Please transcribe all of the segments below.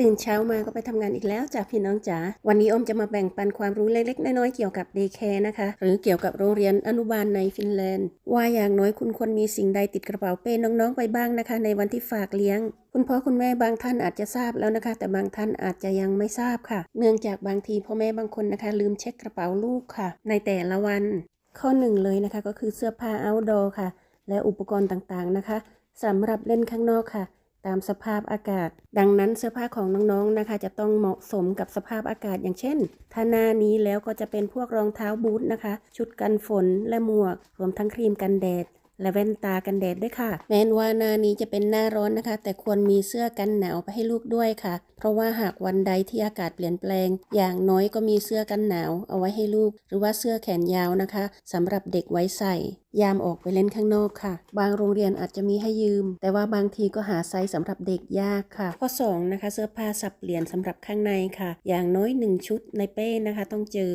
ตื่นเช้ามาก็ไปทำงานอีกแล้วจ้ะพี่น้องจ๋าวันนี้อ้อมจะมาแบ่งปันความรู้เล็กๆ น้อยๆ เกี่ยวกับเดย์แคร์นะคะ หรือเกี่ยวกับโรงเรียนอนุบาลในฟินแลนด์ ว่าอย่างน้อยคุณควรมีสิ่งใดติดกระเป๋าเป้น้องๆไปบ้างนะคะ ในวันที่ฝากเลี้ยง คุณพ่อคุณแม่บางท่านอาจจะทราบแล้วนะคะ แต่บางท่านอาจจะยังไม่ทราบค่ะ เนื่องจากบางทีพ่อแม่บางคนนะคะ ลืมเช็คกระเป๋าลูกค่ะ ในแต่ละวัน ข้อหนึ่งเลยนะคะ ก็คือเสื้อผ้า outdoor ค่ะ และอุปกรณ์ต่างๆนะคะสำหรับเล่นข้างนอกค่ะ ตามสภาพอากาศ ดังนั้นเสื้อผ้าของน้องๆนะคะ จะต้องเหมาะสมกับสภาพอากาศอย่างเช่นถ้าหน้านี้แล้วก็จะเป็นพวกรองเท้าบูทนะคะ ชุดกันฝนและหมวก รวมทั้งครีมกันแดด และแว่นตากันแดดด้วยค่ะ แม้นว่าหน้านี้จะเป็นหน้าร้อนนะคะ แต่ควรมีเสื้อกันหนาวไปให้ลูกด้วยค่ะ เพราะว่าหากวันใดที่อากาศเปลี่ยนแปลง อย่างน้อยก็มีเสื้อกันหนาวเอาไว้ให้ลูก หรือว่าเสื้อแขนยาวนะคะสำหรับเด็กไว้ใส่ ยามออกไปเล่นข้างนอกค่ะ บางโรงเรียนอาจจะมีให้ยืม แต่ว่าบางทีก็หาไซส์สำหรับเด็กยากค่ะ ข้อ2นะคะเสื้อผ้าสับเปลี่ยนสำหรับข้างในค่ะ อย่างน้อย 1 ชุดในเป้นะคะ ต้องเจอ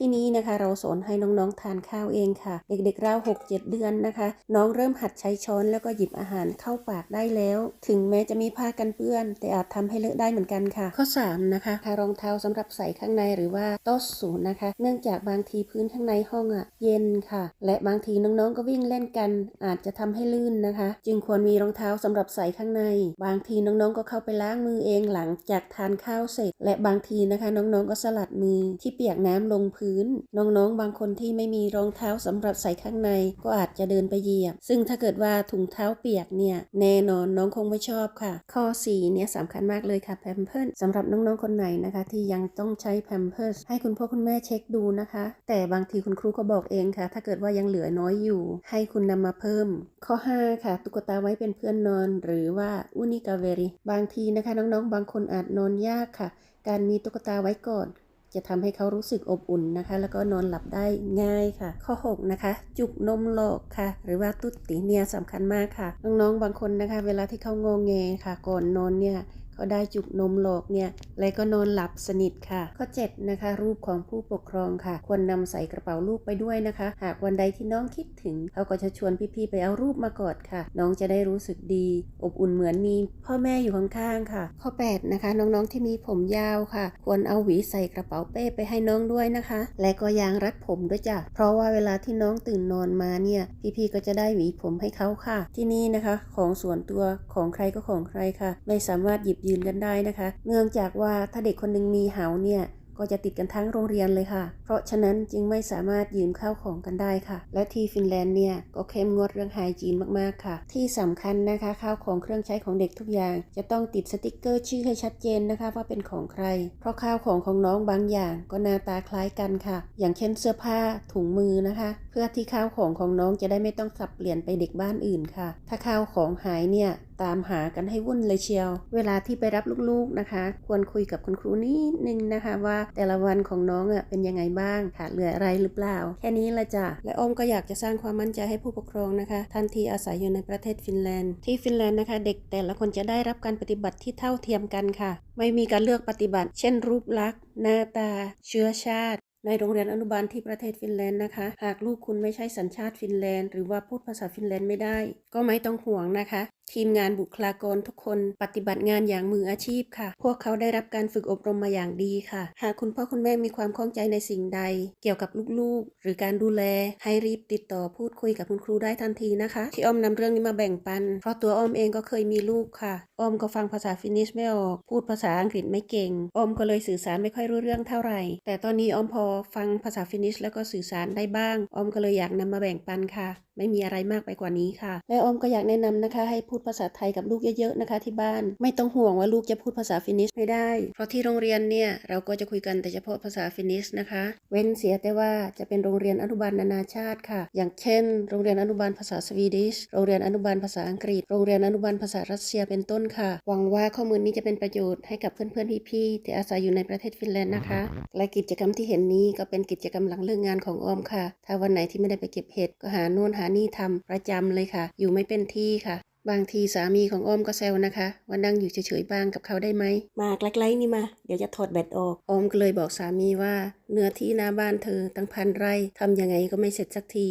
ที่นี้นะคะเราสอนให้น้องๆทานข้าวเองค่ะ เด็กๆราว6 7เดือนนะคะ น้องเริ่มหัดใช้ช้อนแล้วก็หยิบอาหารเข้าปากได้แล้ว ถึงแม้จะมีผ้ากันเปื้อน แต่อาจทำให้เลอะได้เหมือนกันค่ะ ข้อ3นะคะคะรองเท้าสำหรับใส่ข้างในหรือว่าโต๊ะสูนนะคะ เนื่องจากบางทีพื้นข้างในห้องอะ เย็นค่ะ และบางทีน้องๆก็วิ่งเล่นกัน อาจจะทำให้ลื่นนะคะ จึงควรมีรองเท้าสำหรับใส่ข้างใน บางทีน้องๆก็เข้าไปล้างมือเองหลังจากทานข้าวเสร็จ และบางทีนะคะ น้องๆก็สลัดมือที่เปียกน้ำลงพื้นน้องๆ บางคนที่ไม่มีรองเท้าสำหรับใส่ข้างในก็อาจจะเดินไปเหยียบ ซึ่งถ้าเกิดว่าถุงเท้าเปียกเนี่ยแน่นอนน้องคงไม่ชอบค่ะ ข้อ 4 เนี่ยสำคัญมากเลยค่ะแพมเพิร์สสำหรับน้องๆ คนไหนนะคะ ที่ยังต้องใช้แพมเพิร์สให้คุณพ่อคุณแม่เช็คดูนะคะ แต่บางทีคุณครูก็บอกเองค่ะ ถ้าเกิดว่ายังเหลือน้อยอยู่ ให้คุณนำมาเพิ่ม ข้อ 5 ค่ะ ตุ๊กตาไว้เป็นเพื่อนนอน หรือว่าอุนิกาเวริบางทีนะคะน้องๆ บางคนอาจนอนยากค่ะ การมีตุ๊กตาไว้ก่อน จะทำให้เขารู้สึกอบอุ่นนะคะ แล้วก็นอนหลับได้ง่ายค่ะ ข้อ 6 นะคะ จุกนมหลอกค่ะ หรือว่าตุ๊ดติเนี่ยสำคัญมากค่ะ น้องๆบางคนนะคะ เวลาที่เขางงเงค่ะก่อนนอนเนี่ย เขาได้จุกนมโลอกเนี่ยแล้วก็นอนหลับสนิทค่ะ ข้อ7นะคะ รูปของผู้ปกครองค่ะ ควรนำใส่กระเป๋าลูกไปด้วยนะคะ หากวันใดที่น้องคิดถึง เขาก็จะชวนพี่ๆไปเอารูปมากอดค่ะ น้องจะได้รู้สึกดี อบอุ่นเหมือนมีพ่อแม่อยู่ข้างๆค่ะ ข้อ8นะคะน้องๆที่มีผมยาวค่ะ ควรเอาหวีใส่กระเป๋าเป้ไปให้น้องด้วยนะคะ และก็ยางรัดผมด้วยจ้ะเพราะว่าเวลาที่น้องตื่นนอนมาเนี่ยพี่ๆก็จะได้หวีผมให้เขาค่ะ ที่นี่นะคะ ของส่วนตัวของใครก็ของใครค่ะ ไม่สามารถหยิบยืนกันได้นะคะ เนื่องจากว่าถ้าเด็กคนหนึ่งมีเหาเนี่ยก็จะติดกันทั้งโรงเรียนเลยค่ะ เพราะฉะนั้นจึงไม่สามารถยืมข้าวของกันได้ค่ะ และที่ฟินแลนด์เนี่ยก็เข้มงวดเรื่องไฮจีนมากๆค่ะ ที่สำคัญนะคะข้าวของเครื่องใช้ของเด็กทุกอย่าง จะต้องติดสติกเกอร์ชื่อให้ชัดเจนนะคะว่าเป็นของใคร เพราะข้าวของของน้องบางอย่างก็หน้าตาคล้ายกันค่ะ อย่างเช่นเสื้อผ้าถุงมือนะคะ พื่อที่ข้าวของของน้องจะได้ไม่ต้องสับเปลี่ยนไปเด็กบ้านอื่นค่ะ ถ้าข้าวของหายเนี่ยตามหากันให้วุ่นเลยเชียว เวลาที่ไปรับลูกๆนะคะ ควรคุยกับคุณครูนิดนึงนะคะ ว่าแต่ละวันของน้องอะเป็นยังไงบ้างขาดเหลืออะไรหรือเปล่า แค่นี้ละจ้ะและอ้อมก็อยากจะสร้างความมั่นใจให้ผู้ปกครองนะคะ ท่านที่อาศัยอยู่ในประเทศฟินแลนด์ ที่ฟินแลนด์นะคะ เด็กแต่ละคนจะได้รับการปฏิบัติที่เท่าเทียมกันค่ะ ไม่มีการเลือกปฏิบัติ เช่น รูปลักษณ์ หน้าตา เชื้อชาติ ในโรงเรียนอนุบาลที่ประเทศฟินแลนด์นะคะ หากลูกคุณไม่ใช่สัญชาติฟินแลนด์หรือว่าพูดภาษาฟินแลนด์ไม่ได้ ก็ไม่ต้องห่วงนะคะ ทีมงานบุคลากรทุกคนปฏิบัติงานอย่างมืออาชีพค่ะ พวกเขาได้รับการฝึกอบรมมาอย่างดีค่ะ หากคุณพ่อคุณแม่มีความข้องใจในสิ่งใด เกี่ยวกับลูกๆ หรือการดูแล ให้รีบติดต่อพูดคุยกับคุณครูได้ทันทีนะคะ ที่อ้อมนำเรื่องนี้มาแบ่งปัน เพราะตัวอ้อมเองก็เคยมีลูกค่ะ อ้อมก็ฟังภาษาฟินิชไม่ออก พูดภาษาอังกฤษไม่เก่ง อ้อมก็เลยสื่อสารไม่ค่อยรู้เรื่องเท่าไหร่ แต่ตอนนี้อ้อมพอฟังภาษาฟินิชแล้วก็สื่อสารได้บ้าง อ้อมก็เลยอยากนำมาแบ่งปันค่ะ ไม่มีอะไรมากไปกว่านี้ค่ะ และอ้อมก็อยากแนะนำนะคะให้พูดภาษาไทยกับลูกเยอะๆนะคะ ที่บ้านไม่ต้องห่วงว่าลูกจะพูดภาษาฟินนิชไม่ได้ เพราะที่โรงเรียนเนี่ยเราก็จะคุยกันแต่เฉพาะภาษาฟินนิชนะคะ เว้นเสียแต่ว่าจะเป็นโรงเรียนอนุบาลนานาชาติค่ะ อย่างเช่น โรงเรียนอนุบาลภาษาสวีดิชโรงเรียนอนุบาลภาษาอังกฤษ โรงเรียนอนุบาลภาษารัสเซียเป็นต้นค่ะ หวังว่าข้อมูลนี้จะเป็นประโยชน์ให้กับเพื่อนๆพี่ๆที่อาศัยอยู่ในประเทศฟินแลนด์นะคะ และกิจกรรมที่เห็นนี้ก็เป็นกิจกรรมหลังเลิกงานของออมค่ะ ถ้าวันไหนที่ไม่ได้ไปเก็บเห็ดก็หาโน่นหานี่ทำประจำเลยค่ะ อยู่ไม่เป็นที่ค่ะ บางทีสามีของอ้อมก็แซวนะคะว่านั่งอยู่เฉยๆบ้างกับเขาได้ไหมมาใกล้ๆนี่มา เดี๋ยวจะถอดแบตออก อ้อมก็เลยบอกสามีว่า เนื้อที่หน้าบ้านเธอตั้งพันไร่ทำยังไงก็ไม่เสร็จสักที